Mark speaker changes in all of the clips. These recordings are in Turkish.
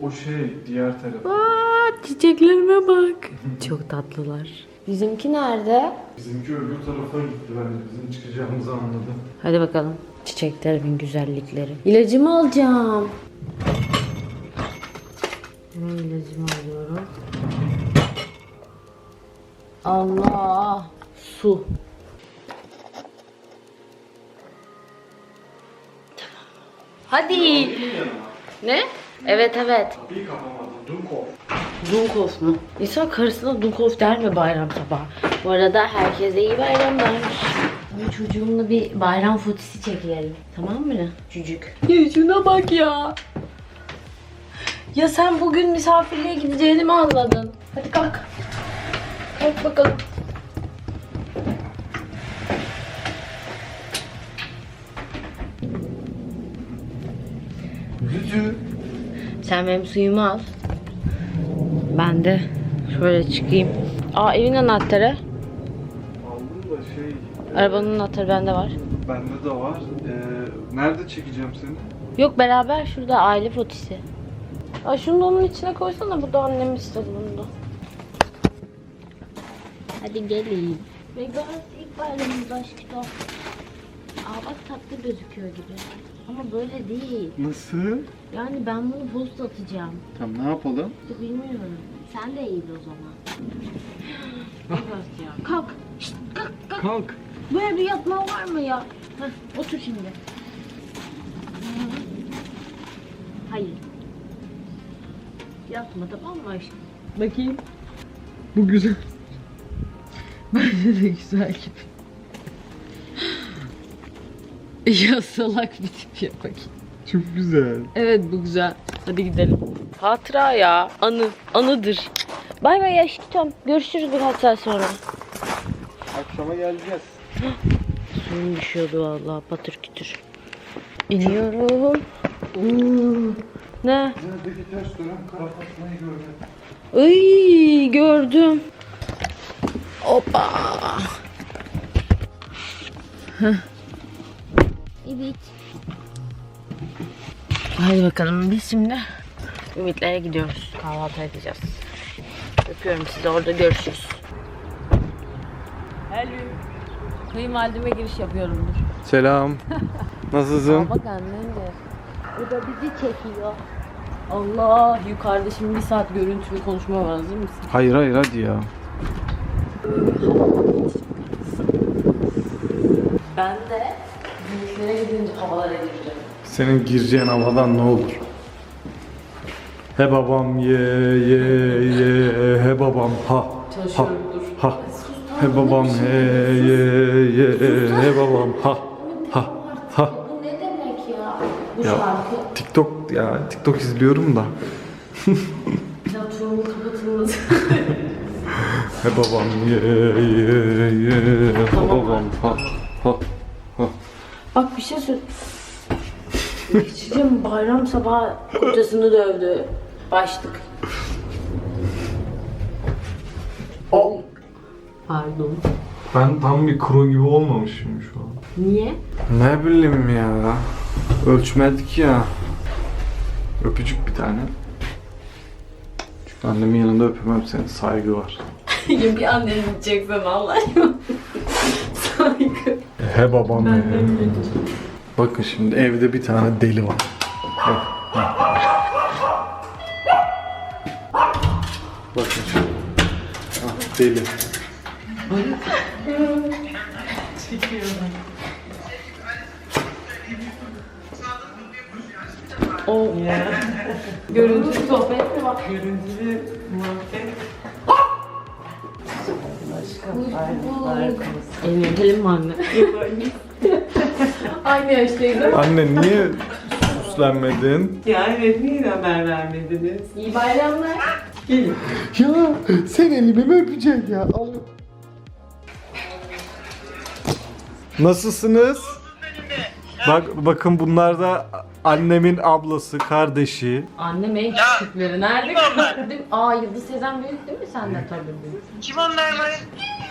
Speaker 1: O şey diğer taraf.
Speaker 2: Aa, çiçeklerime bak. Çok tatlılar. Bizimki nerede?
Speaker 1: Bizimki öbür tarafa gitti bence. Bizim çıkacağımızı anladı.
Speaker 2: Hadi bakalım. Çiçeklerimin güzellikleri. İlacımı alacağım. Ne ilacımı alıyorum? Allah. Su. Hadi. Ne? Evet evet.
Speaker 1: Kapıyı kapamadı. Dunkov.
Speaker 2: Dunkov mu? İnsan karısına Dunkov der mi bayram sabahı? Bu arada herkese iyi bayramlar. Ama çocuğumla bir bayram fotisi çekelim. Tamam mı? Çocuk. Ya şuna bak ya. Ya sen bugün misafirliğe gideceğini mi anladın? Hadi kalk. Kalk bakalım. Sen benim suyumu al. Ben de şöyle çıkayım. Aa evin anahtarı.
Speaker 1: Aldım da şey.
Speaker 2: Arabanın anahtarı bende var.
Speaker 1: Bende de var. Ee, nerede çekeceğim seni?
Speaker 2: Yok beraber şurada aile fotisi. Ay şunu da onun içine koysana bu da annem istedi bunu da. Hadi gelin. McDonald's ilk bayramımız aşkım. Aa bak tatlı gözüküyor gibi. Ama böyle değil.
Speaker 1: Nasıl?
Speaker 2: Yani ben bunu post atacağım.
Speaker 1: Tamam ne yapalım?
Speaker 2: İşte bilmiyorum. Sen de eğil o zaman. Evet ya. Kalk. Şşt, kalk kalk.
Speaker 1: Kalk.
Speaker 2: Bu evde yatma var mı ya? Heh, otur şimdi. Hayır. Yatma tamam mı aşkım? Bakayım.
Speaker 1: Bu güzel.
Speaker 2: Bence de güzel gibi. ya salak bir tip ya bakayım.
Speaker 1: Çok güzel.
Speaker 2: Evet bu güzel. Hadi gidelim. Hatıra ya. Anı. Anıdır. Bay bay aşkım. Görüşürüz birkaç saat sonra.
Speaker 1: Akşama geleceğiz.
Speaker 2: Suyum düşüyordu vallahi patır kütür. İniyorum. Oo. Ne?
Speaker 1: Neredeki ters dönem kara fatmayı gördüm.
Speaker 2: Ay gördüm. Hoppa. Heh. Evet. Hadi bakalım biz şimdi Ümitlere gidiyoruz. Kahvaltı edeceğiz. Öpüyorum sizi orada görüşürüz. Hello. Kayınvalideme giriş yapıyorumdur.
Speaker 1: Selam. Nasılsın?
Speaker 2: Bak annem de. O da bizi çekiyor. Allah yukarıda şimdi bir saat görüntülü konuşma var hazır mısın?
Speaker 1: Hayır hayır hadi ya.
Speaker 2: Ben de büyüklere gidince havalar edeceğim.
Speaker 1: Senin gireceğin havadan ne olur? He babam ye ye ye he babam ha ha
Speaker 2: Çalışıyorum dur.
Speaker 1: ha he babam he ye ye he babam ha ha ha
Speaker 2: Bu ne demek ya? Bu
Speaker 1: Ya.
Speaker 2: şarkı
Speaker 1: TikTok ya TikTok izliyorum da
Speaker 2: platformun kapatılması.
Speaker 1: he babam ye ye ye he babam ha ha
Speaker 2: Bak bir şey söyle. Geçeceğim bayram sabahı kocasını dövdü. Başlık.
Speaker 1: O
Speaker 2: Pardon.
Speaker 1: ben tam bir kro gibi olmamışım şu an.
Speaker 2: Niye?
Speaker 1: Ne bileyim ya. Ölçmedik ya. Öpücük bir tane. Çünkü annemin yanında öpemem seni. Saygı var.
Speaker 2: bir annen gideceksin Allah aşkına.
Speaker 1: He babam he. Bakın şimdi evde bir tane deli var. Bak. bak. Bakın şimdi. Ah, deli.
Speaker 2: O. Görüntülü sohbet mi var?
Speaker 3: Görüntülü
Speaker 2: Elini öpelim mi anne? Aynı yaştayız ama.
Speaker 1: Anne niye süslenmedin?
Speaker 3: Ya evet niye haber vermediniz?
Speaker 2: İyi bayramlar.
Speaker 3: Gelin.
Speaker 1: Ya sen elimi mi öpeceksin ya? Al. Nasılsınız? Bak bakın bunlar da annemin ablası, kardeşi.
Speaker 2: Annem en küçükleri. Nerede kaldı? Aa Yıldız Sezen büyük değil mi senden tabii.
Speaker 4: Kim onlar mı?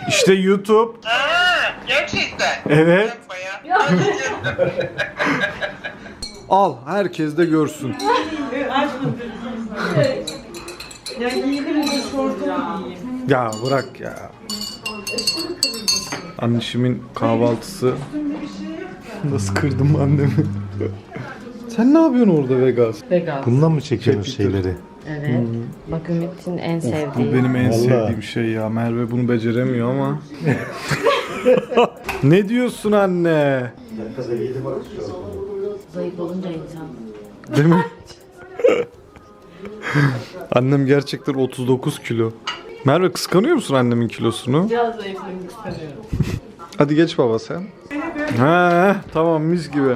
Speaker 1: İşte YouTube.
Speaker 4: Aa, gerçekten.
Speaker 1: Evet.
Speaker 4: Yapma ya.
Speaker 1: Al herkes de görsün.
Speaker 3: Ben giydim de şortumu giyeyim.
Speaker 1: Ya bırak ya. Annişimin kahvaltısı. Nasıl kırdım annemi? Sen ne yapıyorsun orada Vegas?
Speaker 2: Vegas.
Speaker 5: Bundan mı çekiyorsunuz şeyleri?
Speaker 2: Evet. Bak Ümit'in en
Speaker 1: Bu
Speaker 2: sevdiği.
Speaker 1: benim en
Speaker 5: Vallahi.
Speaker 1: sevdiğim şey ya. Merve bunu beceremiyor ama. ne diyorsun anne?
Speaker 2: Zayıf olunca insan.
Speaker 1: Değil mi? Annem gerçekten 39 kilo. Merve kıskanıyor musun annemin kilosunu?
Speaker 3: Biraz zayıflamak istemiyorum.
Speaker 1: Hadi geç baba sen. Ha, tamam mis gibi.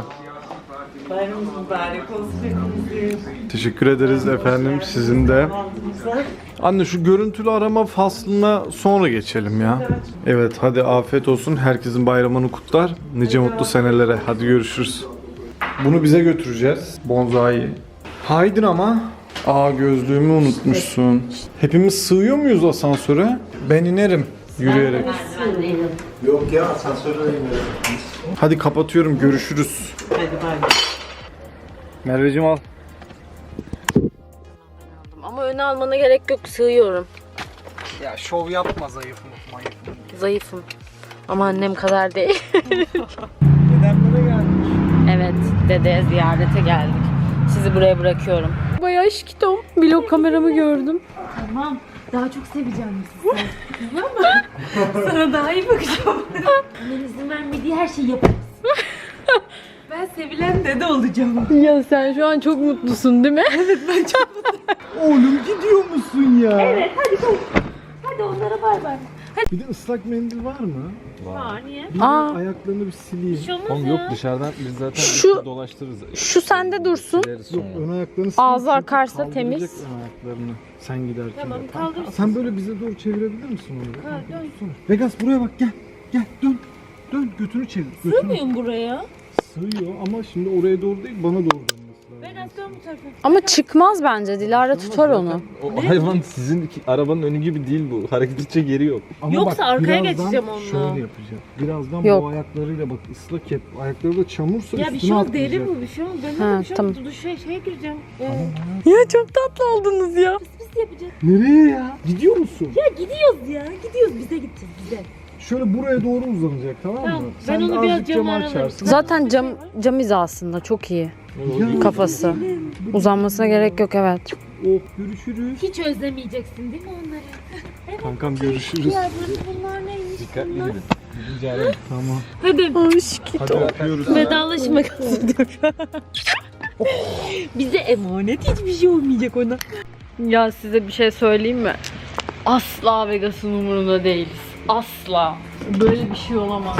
Speaker 3: Bayramımız mübarek olsun hepimizin.
Speaker 1: Teşekkür ederiz efendim sizin de. Anne şu görüntülü arama faslına sonra geçelim ya. Evet hadi afiyet olsun. Herkesin bayramını kutlar. Nice mutlu senelere. Hadi görüşürüz. Bunu bize götüreceğiz. Bonzai. Haydin ama. Aa gözlüğümü unutmuşsun. Hepimiz sığıyor muyuz asansöre? Ben inerim yürüyerek.
Speaker 5: Yok ya asansörde inmiyorum.
Speaker 1: Hadi kapatıyorum. Görüşürüz.
Speaker 3: Hadi bay bay.
Speaker 1: Merveciğim al.
Speaker 2: Ama öne almana gerek yok. Sığıyorum.
Speaker 1: Ya şov yapma zayıf mı?
Speaker 2: Zayıfım. Ama annem kadar değil.
Speaker 1: Dedemlere geldik.
Speaker 2: evet, dedeye ziyarete geldik. Sizi buraya bırakıyorum. Bayağı şikitom. Vlog kameramı gördüm. Tamam. Daha çok seveceğim sizi. tamam mı? Sana daha iyi bakacağım. Annen izin vermediği her şeyi yaparız.
Speaker 3: Ben sevilen dede olacağım.
Speaker 2: Ya sen şu an çok mutlusun değil mi?
Speaker 1: Oğlum gidiyor musun ya?
Speaker 2: Hadi onlara bay bay.
Speaker 1: Bir de ıslak mendil var mı?
Speaker 2: Var niye?
Speaker 1: Bir
Speaker 2: Aa.
Speaker 1: ayaklarını bir sileyim.
Speaker 2: Bir şey olmaz
Speaker 6: Oğlum
Speaker 2: ya.
Speaker 6: yok dışarıdan biz zaten
Speaker 2: Şu-
Speaker 6: bir dolaştırırız.
Speaker 2: Şu sende dursun.
Speaker 6: Sileriz
Speaker 1: Yok
Speaker 6: sonra.
Speaker 1: ön ayaklarını
Speaker 2: Ağzı
Speaker 1: çünkü
Speaker 2: akarsa
Speaker 1: kaldıracak
Speaker 2: temiz.
Speaker 1: ön ayaklarını sen giderken.
Speaker 2: Tamam, kaldırsın.
Speaker 1: Sen böyle bize doğru çevirebilir misin onu?
Speaker 2: Ha, dön.
Speaker 1: Sonra. Vegas buraya bak gel. Gel dön. Dön götünü çevir. Götünü.
Speaker 2: Sığmıyorum buraya.
Speaker 1: Sığıyor ama şimdi oraya doğru değil bana doğru dönmesi lazım.
Speaker 2: dön bu tarafa.
Speaker 7: Ama çıkmaz bence. Dilara tutar onu.
Speaker 6: O hayvan sizin iki- arabanın önü gibi değil bu. Hareket edecek yeri yok.
Speaker 1: Ama
Speaker 2: Yoksa arkaya
Speaker 1: birazdan
Speaker 2: geçeceğim onunla.
Speaker 1: Şöyle yapacağım. Birazdan
Speaker 7: Yok.
Speaker 1: bu ayaklarıyla bak ıslak hep. Ayakları da çamursa
Speaker 2: Ya bir
Speaker 1: üstüne
Speaker 2: şey
Speaker 1: atlayacak.
Speaker 2: deri bu bir şey olmaz. Ben
Speaker 7: Ha,
Speaker 2: de bir şey
Speaker 7: tamam.
Speaker 2: Dur şey, şeye gireceğim. Ee,
Speaker 7: Ya çok tatlı oldunuz ya.
Speaker 2: biz yapacağız.
Speaker 1: Nereye ya? Gidiyor musun?
Speaker 2: Ya gidiyoruz ya. Gidiyoruz bize gideceğiz bize.
Speaker 1: Şöyle buraya doğru uzanacak tamam mı?
Speaker 2: Tamam, ben
Speaker 1: Sen de
Speaker 2: onu biraz
Speaker 1: azıcık
Speaker 2: camı
Speaker 1: camı
Speaker 2: aralarım.
Speaker 1: açarsın.
Speaker 7: Zaten cam cam hizasında çok iyi
Speaker 1: Ya,
Speaker 7: kafası. Uzanmasına gerek yok evet.
Speaker 1: Oh görüşürüz.
Speaker 2: Hiç özlemeyeceksin değil mi onları?
Speaker 1: Kankam görüşürüz.
Speaker 2: Ya bunlar, bunlar neymiş?
Speaker 6: Dikkatli gidin. Gidince arayın.
Speaker 1: Tamam.
Speaker 2: Hadi
Speaker 1: Hadi öpüyoruz.
Speaker 2: vedalaşma diyor. Bize emanet hiçbir şey olmayacak ona. Ya size bir şey söyleyeyim mi? Asla Vegas'ın umurunda değiliz. Asla. Böyle bir şey olamaz.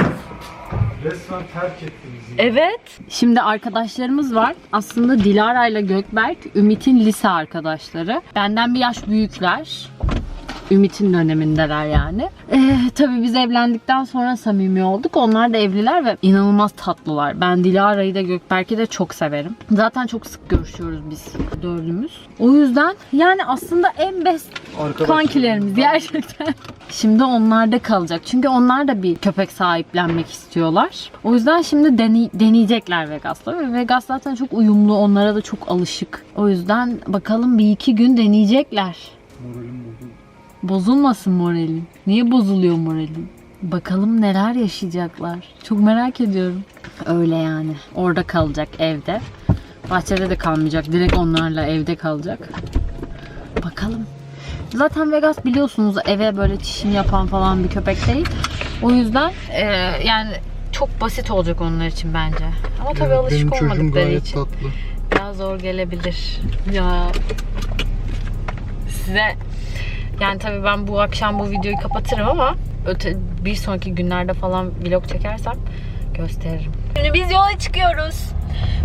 Speaker 1: Resmen terk ettiniz.
Speaker 2: Evet. Şimdi arkadaşlarımız var. Aslında Dilara ile Gökberk, Ümit'in lise arkadaşları. Benden bir yaş büyükler. Ümit'in dönemindeler yani. Ee, tabii biz evlendikten sonra samimi olduk. Onlar da evliler ve inanılmaz tatlılar. Ben Dilara'yı da Gökberk'i de çok severim. Zaten çok sık görüşüyoruz biz dördümüz. O yüzden yani aslında en best kankilerimiz gerçekten. Şimdi onlarda kalacak. Çünkü onlar da bir köpek sahiplenmek istiyorlar. O yüzden şimdi deney- deneyecekler Vegas'la. Ve Vegas zaten çok uyumlu. Onlara da çok alışık. O yüzden bakalım bir iki gün deneyecekler. Bozulmasın moralin. Niye bozuluyor moralin? Bakalım neler yaşayacaklar. Çok merak ediyorum. Öyle yani. Orada kalacak evde. Bahçede de kalmayacak. Direkt onlarla evde kalacak. Bakalım. Zaten Vegas biliyorsunuz eve böyle çişini yapan falan bir köpek değil. O yüzden e, yani çok basit olacak onlar için bence. Ama tabii alışık olmadıkları için
Speaker 1: tatlı.
Speaker 2: biraz zor gelebilir. Ya size yani tabii ben bu akşam bu videoyu kapatırım ama öte bir sonraki günlerde falan vlog çekersem gösteririm. Şimdi biz yola çıkıyoruz.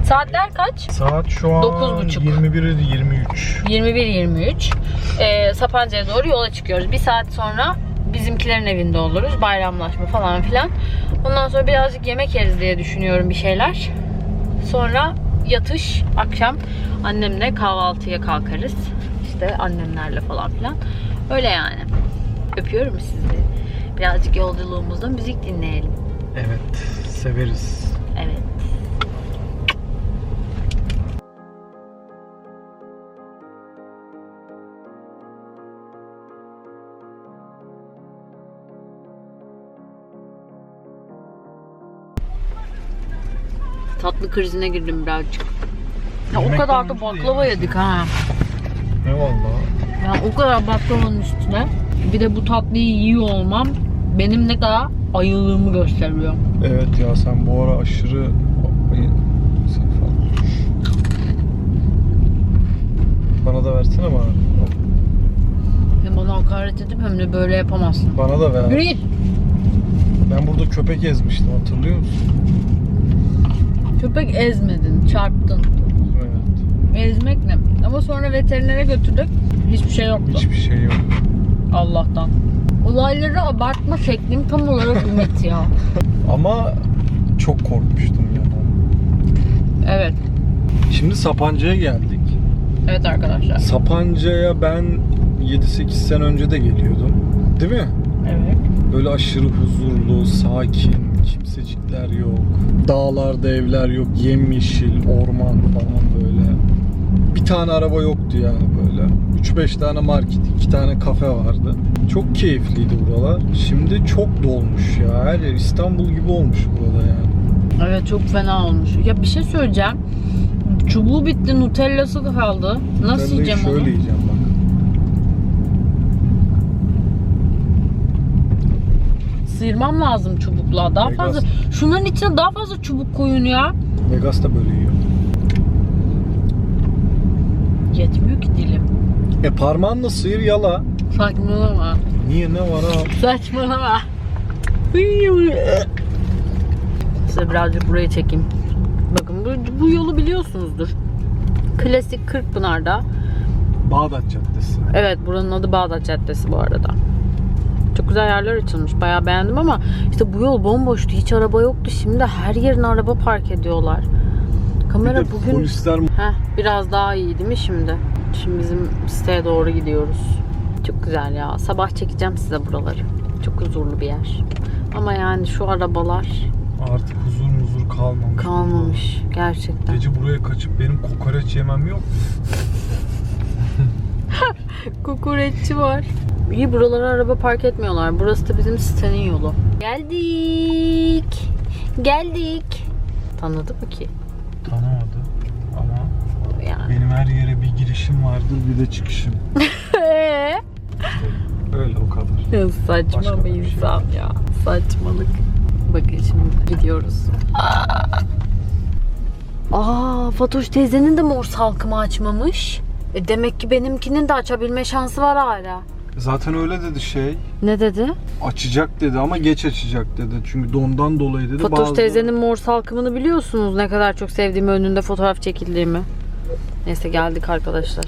Speaker 2: Saatler kaç?
Speaker 1: Saat şu an
Speaker 2: Dokuz buçuk.
Speaker 1: 21.23.
Speaker 2: 21-23. Ee, Sapanca'ya doğru yola çıkıyoruz. Bir saat sonra bizimkilerin evinde oluruz. Bayramlaşma falan filan. Ondan sonra birazcık yemek yeriz diye düşünüyorum bir şeyler. Sonra yatış, akşam annemle kahvaltıya kalkarız. İşte annemlerle falan filan. Öyle yani. Öpüyorum sizi. Birazcık yolculuğumuzda müzik dinleyelim.
Speaker 1: Evet severiz.
Speaker 2: Tatlı krizine girdim birazcık. Ya o kadar da baklava yedik ha.
Speaker 1: Eyvallah.
Speaker 2: Ya o kadar baklavanın üstüne bir de bu tatlıyı yiyor olmam benim ne kadar ayılığımı gösteriyor.
Speaker 1: Evet ya sen bu ara aşırı... Bana da versene bana.
Speaker 2: Hem bana hakaret edip hem de böyle yapamazsın.
Speaker 1: Bana da ver.
Speaker 2: Yürü git.
Speaker 1: Ben burada köpek ezmiştim hatırlıyor musun?
Speaker 2: Köpek ezmedin, çarptın.
Speaker 1: Evet.
Speaker 2: Ezmek ne? Ama sonra veterinere götürdük. Hiçbir şey yoktu.
Speaker 1: Hiçbir şey yok.
Speaker 2: Allah'tan. Olayları abartma şeklim tam olarak Ümit ya.
Speaker 1: Ama çok korkmuştum ya.
Speaker 2: Evet.
Speaker 1: Şimdi Sapanca'ya geldik.
Speaker 2: Evet arkadaşlar.
Speaker 1: Sapanca'ya ben 7-8 sene önce de geliyordum. Değil mi?
Speaker 2: Evet.
Speaker 1: Böyle aşırı huzurlu, sakin, kimsecikler yok. Dağlarda evler yok, yemyeşil, orman falan böyle. Bir tane araba yoktu yani böyle. 3-5 tane market, 2 tane kafe vardı. Çok keyifliydi buralar. Şimdi çok dolmuş ya. Her yer İstanbul gibi olmuş burada yani.
Speaker 2: Evet çok fena olmuş. Ya bir şey söyleyeceğim. Çubuğu bitti, Nutella'sı kaldı. Nasıl
Speaker 1: Nutella'yı
Speaker 2: yiyeceğim
Speaker 1: şöyle
Speaker 2: onu?
Speaker 1: yiyeceğim bak.
Speaker 2: Sıyırmam lazım çubukla. Daha
Speaker 1: Vegas.
Speaker 2: fazla şunların içine daha fazla çubuk koyun ya.
Speaker 1: Vegas da böyle yiyor.
Speaker 2: Yetmiyor ki dilim.
Speaker 1: E parmağınla sıyır yala.
Speaker 2: Saçmalama.
Speaker 1: Niye ne var ha?
Speaker 2: Saçmalama. Size birazcık burayı çekeyim. Bakın bu, bu yolu biliyorsunuzdur. Klasik Kırkpınar'da.
Speaker 1: Bağdat Caddesi.
Speaker 2: Evet buranın adı Bağdat Caddesi bu arada. Çok güzel yerler açılmış. Bayağı beğendim ama işte bu yol bomboştu. Hiç araba yoktu. Şimdi her yerine araba park ediyorlar. Kamera
Speaker 1: Bir
Speaker 2: bugün
Speaker 1: polisler
Speaker 2: Heh, biraz daha iyi değil mi şimdi? Şimdi bizim siteye doğru gidiyoruz. Çok güzel ya. Sabah çekeceğim size buraları. Çok huzurlu bir yer. Ama yani şu arabalar
Speaker 1: artık huzur muzur kalmamış.
Speaker 2: kalmamış gerçekten.
Speaker 1: Gece buraya kaçıp benim kokoreç yemem yok. mu?
Speaker 2: Kokoreççi var. İyi buralara araba park etmiyorlar. Burası da bizim sitenin yolu. Geldik. Geldik. Tanıdı mı ki?
Speaker 1: Tanımadı ama
Speaker 2: Yani.
Speaker 1: benim her yere bir girişim vardır bir de çıkışım. Öyle o kadar.
Speaker 2: Ya Saçma
Speaker 1: Başka
Speaker 2: bir
Speaker 1: şey
Speaker 2: insan ya. Saçmalık. Bakın şimdi gidiyoruz. Aa, Fatoş teyzenin de mor salkımı açmamış. E demek ki benimkinin de açabilme şansı var hala.
Speaker 1: Zaten öyle dedi şey.
Speaker 2: Ne dedi?
Speaker 1: Açacak dedi ama geç açacak dedi. Çünkü dondan dolayı dedi.
Speaker 2: Fatoş
Speaker 1: bazı-
Speaker 2: teyzenin mor salkımını biliyorsunuz ne kadar çok sevdiğimi önünde fotoğraf çekildiğimi. Neyse geldik arkadaşlar.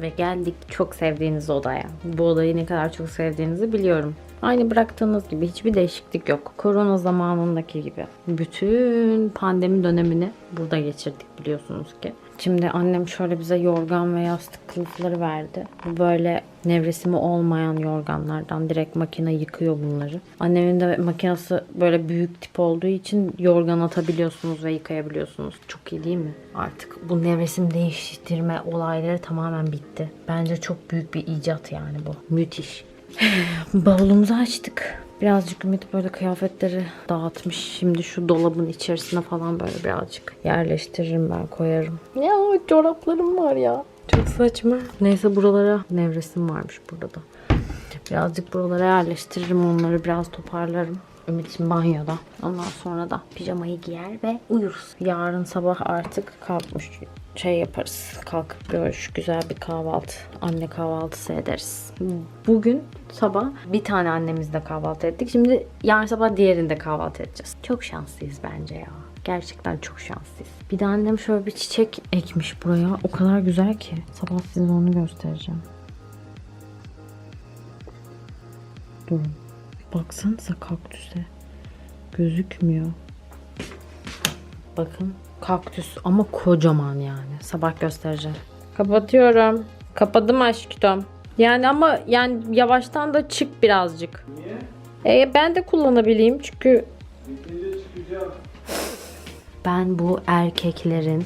Speaker 2: Ve geldik çok sevdiğiniz odaya. Bu odayı ne kadar çok sevdiğinizi biliyorum. Aynı bıraktığınız gibi hiçbir değişiklik yok. Korona zamanındaki gibi. Bütün pandemi dönemini burada geçirdik biliyorsunuz ki. Şimdi annem şöyle bize yorgan ve yastık kılıfları verdi. Bu böyle nevresimi olmayan yorganlardan direkt makine yıkıyor bunları. Annemin de makinesi böyle büyük tip olduğu için yorgan atabiliyorsunuz ve yıkayabiliyorsunuz. Çok iyi değil mi? Artık bu nevresim değiştirme olayları tamamen bitti. Bence çok büyük bir icat yani bu. Müthiş. Bavulumuzu açtık. Birazcık Ümit böyle kıyafetleri dağıtmış. Şimdi şu dolabın içerisine falan böyle birazcık yerleştiririm ben koyarım. Ya çoraplarım var ya. Çok saçma. Neyse buralara nevresim varmış burada da. Birazcık buralara yerleştiririm onları biraz toparlarım. Ümit şimdi banyoda. Ondan sonra da pijamayı giyer ve uyuruz. Yarın sabah artık kalkmış şey yaparız. Kalkıp şu güzel bir kahvaltı, anne kahvaltısı ederiz. Bugün sabah bir tane annemizle kahvaltı ettik. Şimdi yarın sabah diğerinde kahvaltı edeceğiz. Çok şanslıyız bence ya. Gerçekten çok şanslıyız. Bir de annem şöyle bir çiçek ekmiş buraya. O kadar güzel ki. Sabah size onu göstereceğim. Durun. Baksanıza kaktüse. Gözükmüyor. Bakın kaktüs ama kocaman yani. Sabah göstereceğim. Kapatıyorum. Kapadım aşkım. Yani ama yani yavaştan da çık birazcık. Niye? E, ben de kullanabileyim çünkü ben bu erkeklerin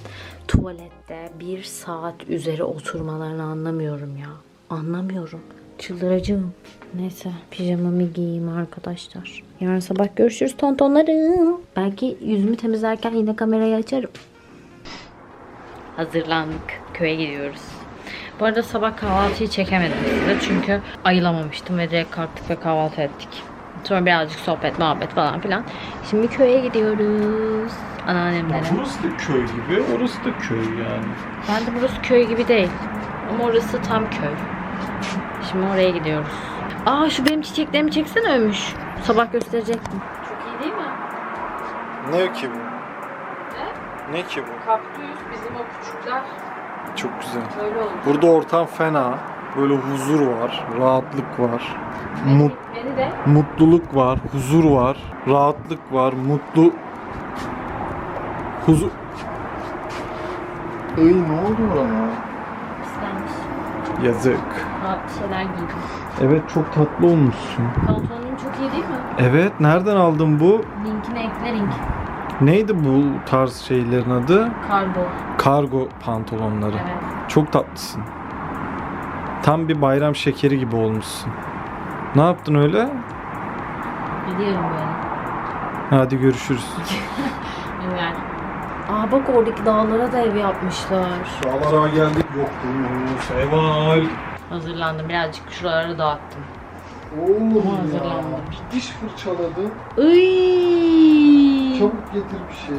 Speaker 2: tuvalette bir saat üzeri oturmalarını anlamıyorum ya. Anlamıyorum. Çıldıracağım. Neyse pijamamı giyeyim arkadaşlar. Yarın sabah görüşürüz tontonlarım. Belki yüzümü temizlerken yine kamerayı açarım. Hazırlandık. Köye gidiyoruz. Bu arada sabah kahvaltıyı çekemedim size çünkü ayılamamıştım ve direkt kalktık ve kahvaltı ettik. Sonra birazcık sohbet, muhabbet falan filan. Şimdi köye gidiyoruz. Anneannemlere.
Speaker 1: Burası da köy gibi, orası da köy yani.
Speaker 2: Ben de burası köy gibi değil. Ama orası tam köy. Şimdi oraya gidiyoruz. Aa şu benim çiçeklerimi çeksene Ömüş. Sabah gösterecektim. Çok iyi değil mi?
Speaker 1: Ne ki bu? Ne ki bu?
Speaker 2: Kaktüs bizim o küçükler.
Speaker 1: Çok güzel.
Speaker 2: Böyle oldu.
Speaker 1: Burada ortam fena. Böyle huzur var, rahatlık var. Mut,
Speaker 2: Beni de
Speaker 1: mutluluk var, huzur var, rahatlık var, mutlu huzur. Ay ne oldu ona?
Speaker 2: istenmiş.
Speaker 1: Yazık.
Speaker 2: Şeyler giydim.
Speaker 1: Evet çok tatlı olmuşsun.
Speaker 2: Pantolonum çok iyi değil mi?
Speaker 1: Evet nereden aldın bu?
Speaker 2: Linkini ekle link.
Speaker 1: Neydi bu tarz şeylerin adı?
Speaker 2: Kargo.
Speaker 1: Kargo pantolonları.
Speaker 2: Evet.
Speaker 1: Çok tatlısın. Tam bir bayram şekeri gibi olmuşsun. Ne yaptın öyle?
Speaker 2: Biliyorum böyle.
Speaker 1: Hadi görüşürüz.
Speaker 2: Evet. Aa bak oradaki dağlara da ev yapmışlar.
Speaker 1: Dağlara geldik yoktu. Seval.
Speaker 2: Hazırlandım. Birazcık şuraları dağıttım.
Speaker 1: Oğlum
Speaker 2: ya, Hazırlandım.
Speaker 1: Diş fırçaladı.
Speaker 2: Iy.
Speaker 1: Çabuk getir bir şey.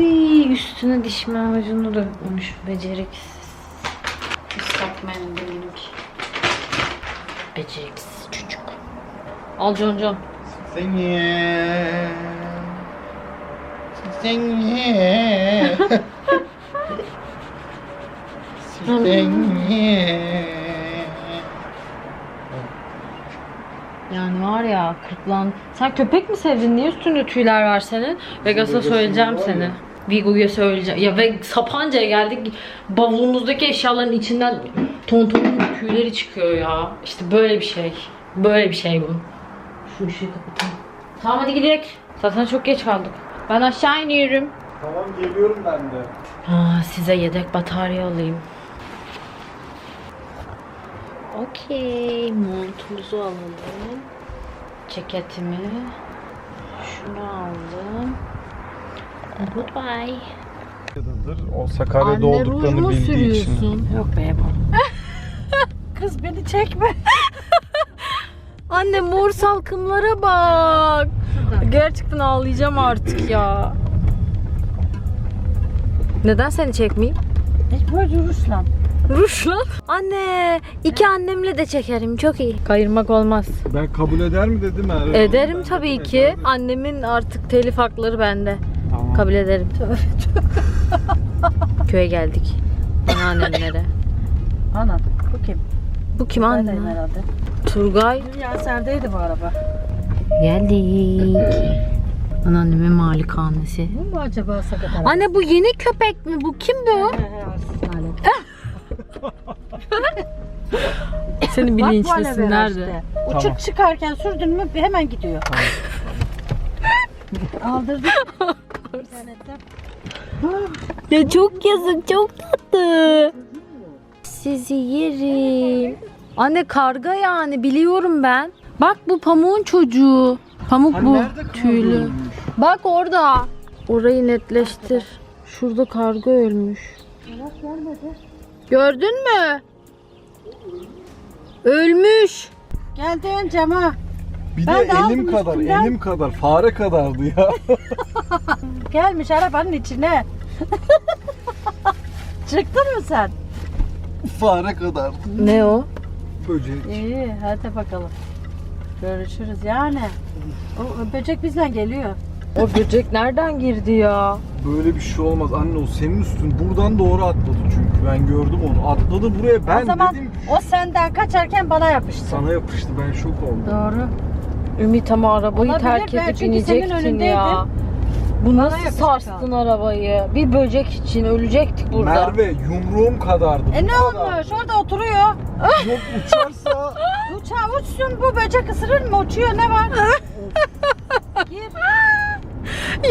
Speaker 2: Iy. Üstüne diş macunu dökmüş. Beceriksiz. Islak mendillik. Beceriksiz çocuk. Al John John.
Speaker 8: Seni. Seni. Seni.
Speaker 2: Yani var ya kırklan. Sen köpek mi sevdin? Niye üstünde tüyler var senin? Vegas'a söyleyeceğim seni. Vigo'ya söyleyeceğim. Ya ve Sapanca'ya geldik. Bavulumuzdaki eşyaların içinden tontonun tüyleri çıkıyor ya. İşte böyle bir şey. Böyle bir şey bu. Şu ışığı kapatayım. Tamam hadi gidelim. Zaten çok geç kaldık. Ben aşağı iniyorum.
Speaker 1: Tamam geliyorum ben de.
Speaker 2: Aa, size yedek batarya alayım. Okey. Montumuzu alalım. Ceketimi. Şunu aldım. Goodbye.
Speaker 1: O Sakarya'da olduklarını bildiği için.
Speaker 2: Yok be yapamam.
Speaker 3: Kız beni çekme.
Speaker 2: Anne mor salkımlara bak. Gerçekten ağlayacağım artık ya. Neden seni çekmeyeyim?
Speaker 3: Hiç böyle Ruslan.
Speaker 2: Ruş lan. Anne iki annemle de çekerim çok iyi. Kayırmak olmaz.
Speaker 1: Ben kabul eder mi dedim Merve?
Speaker 2: Ederim
Speaker 1: Ben
Speaker 2: tabii ki.
Speaker 1: ederdim.
Speaker 2: Annemin artık telif hakları bende.
Speaker 1: Tamam.
Speaker 2: Kabul ederim. Köye geldik. Anneannemlere.
Speaker 3: Ana bu kim?
Speaker 2: Bu kim anne?
Speaker 3: herhalde.
Speaker 2: Turgay.
Speaker 3: Ya serdeydi bu araba.
Speaker 2: Geldik. Anneannemin malikanesi.
Speaker 3: Bu mu acaba sakat?
Speaker 2: Anne bu yeni köpek mi? Bu kim bu? Seni bilinçlesinler de.
Speaker 3: Uçuk çıkarken sürdün mü hemen gidiyor. Aldırdık. İnternette.
Speaker 2: Ya çok yazık, çok tatlı. Sizi yerim. Anne karga yani biliyorum ben. Bak bu pamuğun çocuğu. Pamuk bu tüylü. Bak orada. Orayı netleştir. Şurada karga ölmüş. Gördün mü? Ölmüş.
Speaker 3: Gel dön cama.
Speaker 1: Bir
Speaker 3: Ben
Speaker 1: de elim kadar,
Speaker 3: üstünden.
Speaker 1: elim kadar, fare kadardı ya.
Speaker 3: Gelmiş arabanın içine. Çıktın mı sen?
Speaker 1: fare kadardı.
Speaker 2: Ne o?
Speaker 1: Böcek.
Speaker 3: İyi hadi bakalım. Görüşürüz yani. O böcek bizden geliyor.
Speaker 2: O böcek nereden girdi ya?
Speaker 1: Böyle bir şey olmaz anne o senin üstün buradan doğru atladı çünkü ben gördüm onu atladı buraya ben
Speaker 3: o zaman
Speaker 1: dedim
Speaker 3: o senden kaçarken bana yapıştı.
Speaker 1: sana yapıştı ben şok oldum.
Speaker 3: Doğru.
Speaker 2: Ümit ama arabayı
Speaker 3: Olabilir,
Speaker 2: terk
Speaker 3: ben
Speaker 2: edip
Speaker 3: çünkü senin
Speaker 2: inecektin
Speaker 3: önündeydim.
Speaker 2: ya. Bu nasıl
Speaker 3: yapıştı
Speaker 2: sarstın arabayı? Bir böcek için ölecektik burada.
Speaker 1: Merve yumruğum kadardı.
Speaker 3: E
Speaker 1: bu
Speaker 3: ne
Speaker 1: kadar.
Speaker 3: olmuş? Orada oturuyor.
Speaker 1: Yok uçarsa
Speaker 3: Uçağı uçsun bu böcek ısırır mı? Uçuyor ne var? Gir.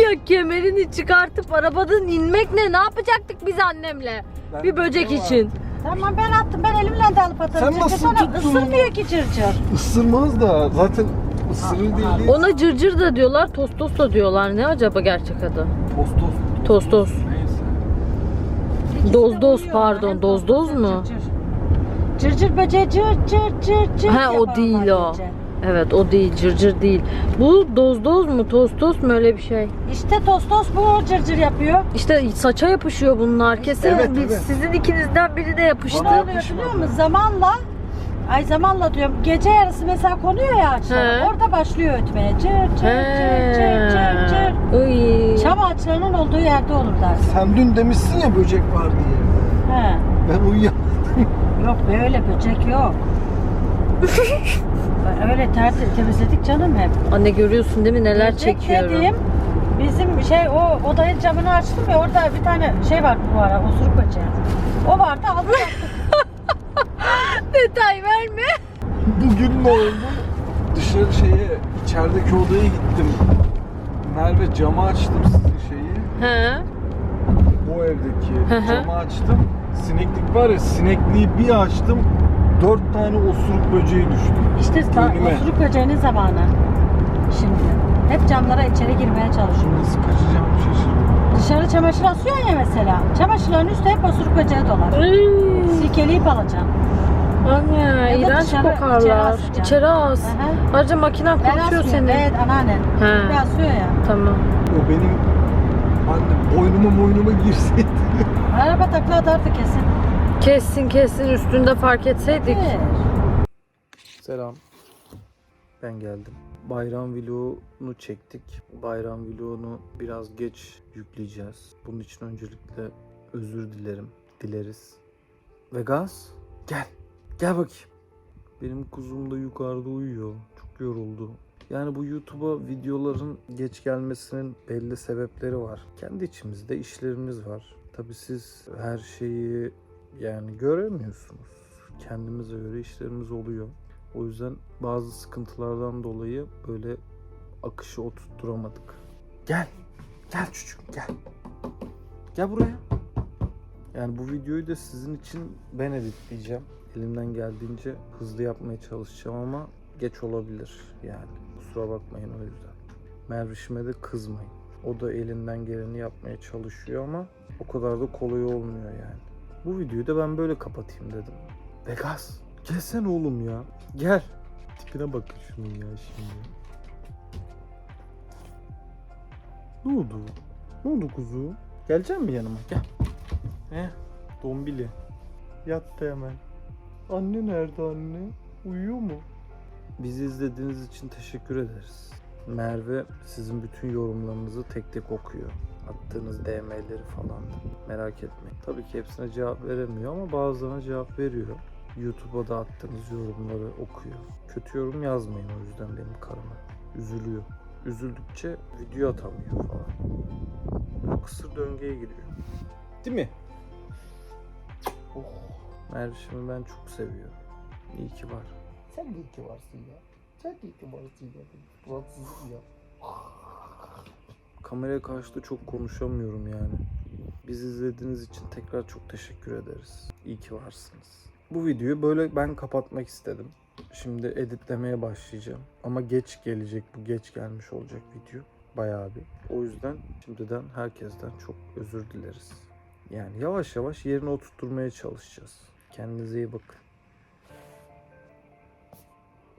Speaker 2: Ya kemerini çıkartıp arabadan inmek ne? Ne yapacaktık biz annemle?
Speaker 1: Ben
Speaker 2: Bir böcek için.
Speaker 3: Tamam ben attım. Ben elimle de alıp atarım.
Speaker 9: Sen
Speaker 3: Çünkü
Speaker 9: nasıl
Speaker 3: sana
Speaker 9: tuttun
Speaker 3: ısırmıyor ki cırcır.
Speaker 9: Isırmaz da zaten ısırır değil.
Speaker 2: Ona cırcır da diyorlar, tostos da diyorlar. Ne acaba gerçek adı?
Speaker 9: Tostos.
Speaker 2: Tostos.
Speaker 9: Neyse.
Speaker 3: İkisi
Speaker 2: Doz
Speaker 3: de
Speaker 2: doz
Speaker 3: uyuyor.
Speaker 2: pardon,
Speaker 3: Hem
Speaker 2: doz doz
Speaker 3: hem
Speaker 2: mu?
Speaker 3: Cırcır. Cırcır böceği cır cır cır cır
Speaker 2: Ha, o
Speaker 3: yapar
Speaker 2: değil o.
Speaker 3: gece.
Speaker 2: Evet o değil, cırcır değil. Bu doz doz mu, tostos mu öyle bir şey.
Speaker 3: İşte tostos bu cırcır yapıyor.
Speaker 2: İşte saça yapışıyor bunlar. Kesin
Speaker 9: Evet, evet.
Speaker 2: sizin ikinizden birine yapıştı.
Speaker 3: Bu ne oluyor biliyor musun? Zamanla Ay zamanla diyorum gece yarısı mesela konuyor ya ağaçlara.
Speaker 2: He.
Speaker 3: Orada başlıyor ötmeye. Cır cır cır cır cır cır.
Speaker 2: Iy.
Speaker 3: Çam ağaçlarının olduğu yerde olur dersin.
Speaker 9: Sen dün demişsin ya böcek var diye.
Speaker 3: He.
Speaker 9: Ben uyuyam.
Speaker 3: Yok be öyle böcek yok. öyle ter temizledik canım hep.
Speaker 2: Anne görüyorsun değil mi neler
Speaker 3: Böcek
Speaker 2: çekiyorum.
Speaker 3: dediğim bizim şey o odanın camını açtım ya orada bir tane şey var bu ara osuruk böceği. O vardı aldım.
Speaker 2: Detay verme.
Speaker 9: Bugün ne oldu? Dışarı şeye, içerideki odaya gittim. Merve camı açtım sizin şeyi.
Speaker 2: He.
Speaker 9: O evdeki
Speaker 2: Hı hı.
Speaker 9: camı açtım. Sineklik var ya sinekliği bir açtım. Dört tane osuruk böceği düştü.
Speaker 3: İşte
Speaker 9: Önüme.
Speaker 3: osuruk böceğinin zamanı. Şimdi. Hep camlara içeri girmeye çalışıyor.
Speaker 9: Nasıl kaçacağımı şaşırdım.
Speaker 3: Dışarı çamaşır asıyorsun ya mesela. Çamaşırların üstü hep osuruk böceği dolar. Silkeleyip alacaksın.
Speaker 2: Anne
Speaker 3: da
Speaker 2: iğrenç
Speaker 3: dışarı- içeri
Speaker 2: kokarlar. İçeri as.
Speaker 3: Aha.
Speaker 2: Ayrıca makinen
Speaker 3: Ben
Speaker 2: kurutuyor
Speaker 3: asmıyorum.
Speaker 2: seni.
Speaker 3: Evet anneannen.
Speaker 2: He.
Speaker 3: Bir asıyor ya.
Speaker 2: Tamam.
Speaker 9: O benim anne boynuma boynuma girseydi.
Speaker 3: Araba takla atardı kesin.
Speaker 2: Kessin kessin üstünde fark etseydik.
Speaker 3: Evet.
Speaker 1: Selam. Ben geldim. Bayram vlogunu çektik. Bayram vlogunu biraz geç yükleyeceğiz. Bunun için öncelikle özür dilerim. Dileriz. Vegas gel. Gel bakayım. Benim kuzum da yukarıda uyuyor. Çok yoruldu. Yani bu YouTube'a videoların geç gelmesinin belli sebepleri var. Kendi içimizde işlerimiz var. Tabii siz her şeyi yani göremiyorsunuz. Kendimize göre işlerimiz oluyor. O yüzden bazı sıkıntılardan dolayı böyle akışı oturtturamadık. Gel. Gel çocuğum gel. Gel buraya. Yani bu videoyu da sizin için ben editleyeceğim. Elimden geldiğince hızlı yapmaya çalışacağım ama geç olabilir yani. Kusura bakmayın o yüzden. Mervişime de kızmayın. O da elinden geleni yapmaya çalışıyor ama o kadar da kolay olmuyor yani. Bu videoyu da ben böyle kapatayım dedim. Vegas gelsene oğlum ya. Gel. Tipine bakın şunun ya şimdi. Ne oldu? Ne oldu kuzu? Gelecek mi yanıma? Gel. He? Dombili. Yattı hemen. Anne nerede anne? Uyuyor mu? Bizi izlediğiniz için teşekkür ederiz. Merve sizin bütün yorumlarınızı tek tek okuyor. Attığınız DM'leri falan da. Merak etmeyin. Tabii ki hepsine cevap veremiyor ama bazılarına cevap veriyor. YouTube'a da attığınız yorumları okuyor. Kötü yorum yazmayın o yüzden benim karıma. Üzülüyor. Üzüldükçe video atamıyor falan. Böyle kısır döngüye giriyor. Değil mi? Oh. Mervişimi ben çok seviyorum. İyi ki var.
Speaker 10: Sen de iyi ki varsın ya. Sen de iyi ki varsın ya. Rahatsızlık ya.
Speaker 1: Kameraya karşı da çok konuşamıyorum yani. Bizi izlediğiniz için tekrar çok teşekkür ederiz. İyi ki varsınız. Bu videoyu böyle ben kapatmak istedim. Şimdi editlemeye başlayacağım. Ama geç gelecek bu geç gelmiş olacak video. Bayağı bir. O yüzden şimdiden herkesten çok özür dileriz. Yani yavaş yavaş yerine oturtturmaya çalışacağız. Kendinize iyi bakın.